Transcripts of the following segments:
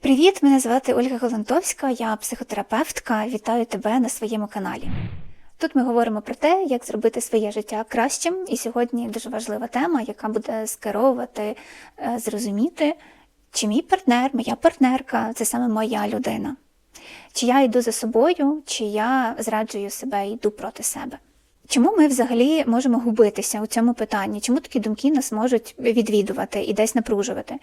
Привіт, мене звати Ольга Голантовська, я психотерапевтка. Вітаю тебе на своєму каналі. Тут ми говоримо про те, як зробити своє життя кращим, і сьогодні дуже важлива тема, яка буде скеровувати, е, зрозуміти, чи мій партнер, моя партнерка це саме моя людина. Чи я йду за собою, чи я зраджую себе і йду проти себе. Чому ми взагалі можемо губитися у цьому питанні? Чому такі думки нас можуть відвідувати і десь напружувати?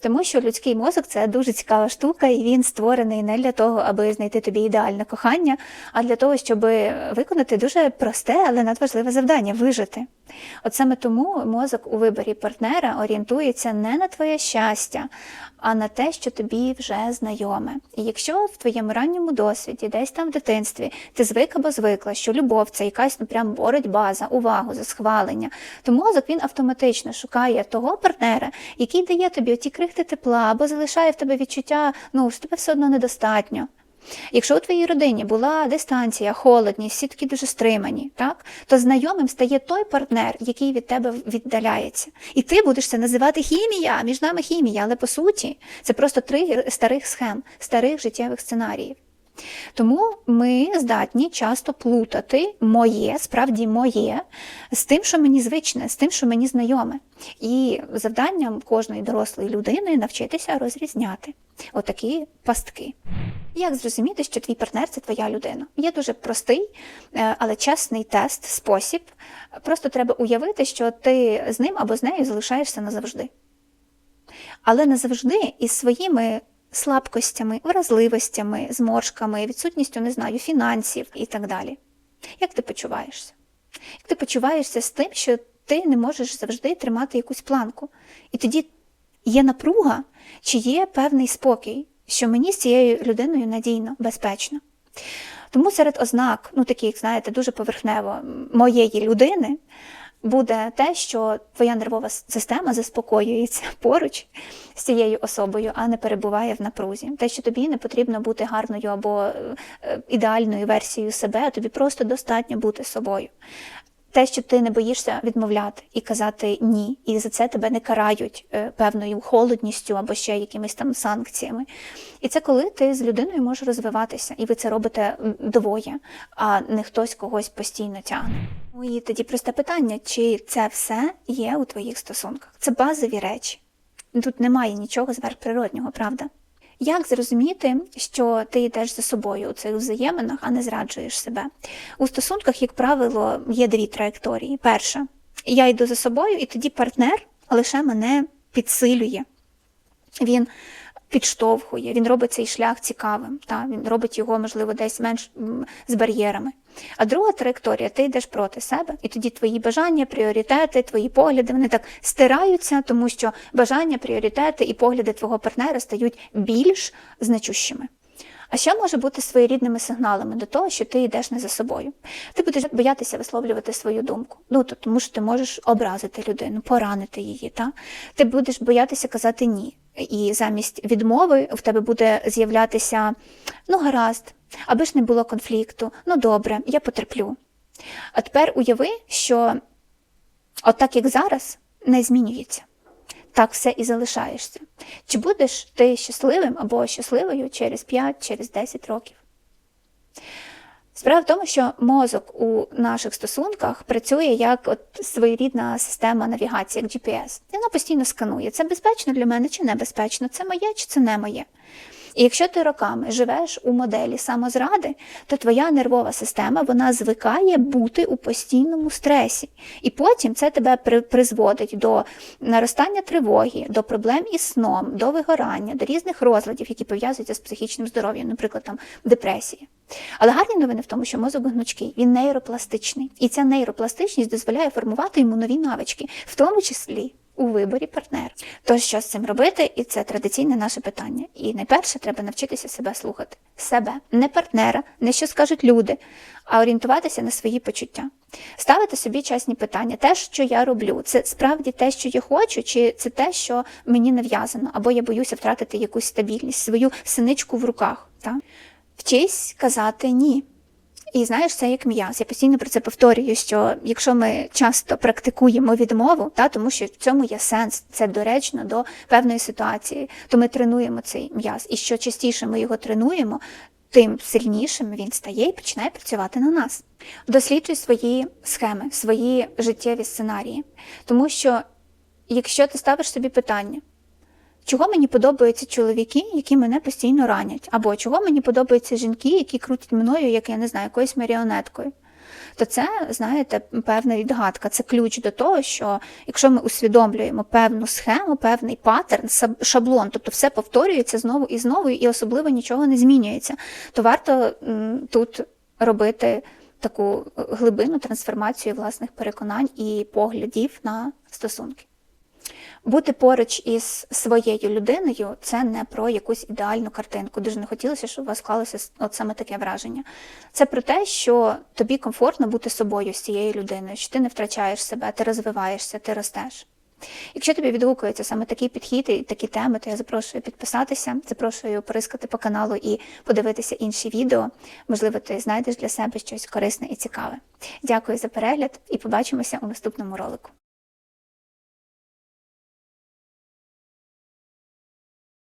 Тому що людський мозок це дуже цікава штука, і він створений не для того, аби знайти тобі ідеальне кохання, а для того, щоб виконати дуже просте, але надважливе завдання вижити. От саме тому мозок у виборі партнера орієнтується не на твоє щастя, а на те, що тобі вже знайоме. І якщо в твоєму ранньому досвіді, десь там в дитинстві, ти звик або звикла, що любов це якась ну прям боротьба за увагу, за схвалення, то мозок він автоматично шукає того партнера, який дає тобі оті крихти тепла, або залишає в тебе відчуття, ну що тебе все одно недостатньо. Якщо у твоїй родині була дистанція, холодність, всі такі дуже стримані, так то знайомим стає той партнер, який від тебе віддаляється. І ти будеш це називати хімія, між нами хімія, але по суті це просто три старих схем, старих життєвих сценаріїв. Тому ми здатні часто плутати моє, справді моє, з тим, що мені звичне, з тим, що мені знайоме. І завданням кожної дорослої людини навчитися розрізняти отакі пастки. Як зрозуміти, що твій партнер це твоя людина? Є дуже простий, е, але чесний тест, спосіб. Просто треба уявити, що ти з ним або з нею залишаєшся назавжди. Але не завжди із своїми слабкостями, вразливостями, зморшками, відсутністю, не знаю, фінансів і так далі. Як ти почуваєшся? Як ти почуваєшся з тим, що ти не можеш завжди тримати якусь планку? І тоді є напруга, чи є певний спокій, що мені з цією людиною надійно, безпечно. Тому серед ознак, ну таких, знаєте, дуже поверхнево моєї людини буде те, що твоя нервова система заспокоюється поруч з цією особою, а не перебуває в напрузі. Те, що тобі не потрібно бути гарною або е, ідеальною версією себе, тобі просто достатньо бути собою. Те, що ти не боїшся відмовляти і казати ні, і за це тебе не карають е, певною холодністю або ще якимись там санкціями. І це коли ти з людиною можеш розвиватися, і ви це робите двоє, а не хтось когось постійно тягне. Ну і тоді просте питання: чи це все є у твоїх стосунках? Це базові речі. Тут немає нічого зверхприроднього, правда? Як зрозуміти, що ти йдеш за собою у цих взаєминах, а не зраджуєш себе? У стосунках, як правило, є дві траєкторії. Перша, я йду за собою, і тоді партнер лише мене підсилює. Він підштовхує, він робить цей шлях цікавим, та? він робить його, можливо, десь менш з бар'єрами. А друга траєкторія, ти йдеш проти себе, і тоді твої бажання, пріоритети, твої погляди вони так стираються, тому що бажання, пріоритети і погляди твого партнера стають більш значущими. А ще може бути своєрідними сигналами до того, що ти йдеш не за собою. Ти будеш боятися висловлювати свою думку. Ну то тому що ти можеш образити людину, поранити її. Та? Ти будеш боятися казати ні. І замість відмови в тебе буде з'являтися ну гаразд, аби ж не було конфлікту, ну добре, я потерплю. А тепер уяви, що отак, як зараз, не змінюється так все і залишаєшся. Чи будеш ти щасливим або щасливою через 5, через 10 років? Справа в тому, що мозок у наших стосунках працює як от своєрідна система навігації, як GPS. І вона постійно сканує, це безпечно для мене чи небезпечно, це моє чи це не моє. І якщо ти роками живеш у моделі самозради, то твоя нервова система вона звикає бути у постійному стресі. І потім це тебе призводить до наростання тривоги, до проблем із сном, до вигорання, до різних розладів, які пов'язуються з психічним здоров'ям, наприклад, там депресії. Але гарні новини в тому, що мозок гнучкий, він нейропластичний. І ця нейропластичність дозволяє формувати йому нові навички, в тому числі у виборі партнера. Тож, що з цим робити, і це традиційне наше питання. І найперше треба навчитися себе слухати, себе, не партнера, не що скажуть люди, а орієнтуватися на свої почуття. Ставити собі чесні питання, те, що я роблю, це справді те, що я хочу, чи це те, що мені нав'язано, або я боюся втратити якусь стабільність, свою синичку в руках. Так? Вчись казати ні. І знаєш, це як м'яз. Я постійно про це повторюю, що якщо ми часто практикуємо відмову, та тому що в цьому є сенс, це доречно до певної ситуації, то ми тренуємо цей м'яз. І що частіше ми його тренуємо, тим сильнішим він стає і починає працювати на нас. Досліджуй свої схеми, свої життєві сценарії. Тому що якщо ти ставиш собі питання, чого мені подобаються чоловіки, які мене постійно ранять, або чого мені подобаються жінки, які крутять мною, як я не знаю, якоюсь маріонеткою. То це, знаєте, певна відгадка, це ключ до того, що якщо ми усвідомлюємо певну схему, певний паттерн, шаблон, тобто все повторюється знову і знову, і особливо нічого не змінюється, то варто тут робити таку глибинну трансформацію власних переконань і поглядів на стосунки. Бути поруч із своєю людиною це не про якусь ідеальну картинку. Дуже не хотілося, щоб у вас склалося от саме таке враження. Це про те, що тобі комфортно бути собою з цією людиною, що ти не втрачаєш себе, ти розвиваєшся, ти ростеш. Якщо тобі відгукується саме такий підхід і такі теми, то я запрошую підписатися, запрошую порискати по каналу і подивитися інші відео. Можливо, ти знайдеш для себе щось корисне і цікаве. Дякую за перегляд і побачимося у наступному ролику.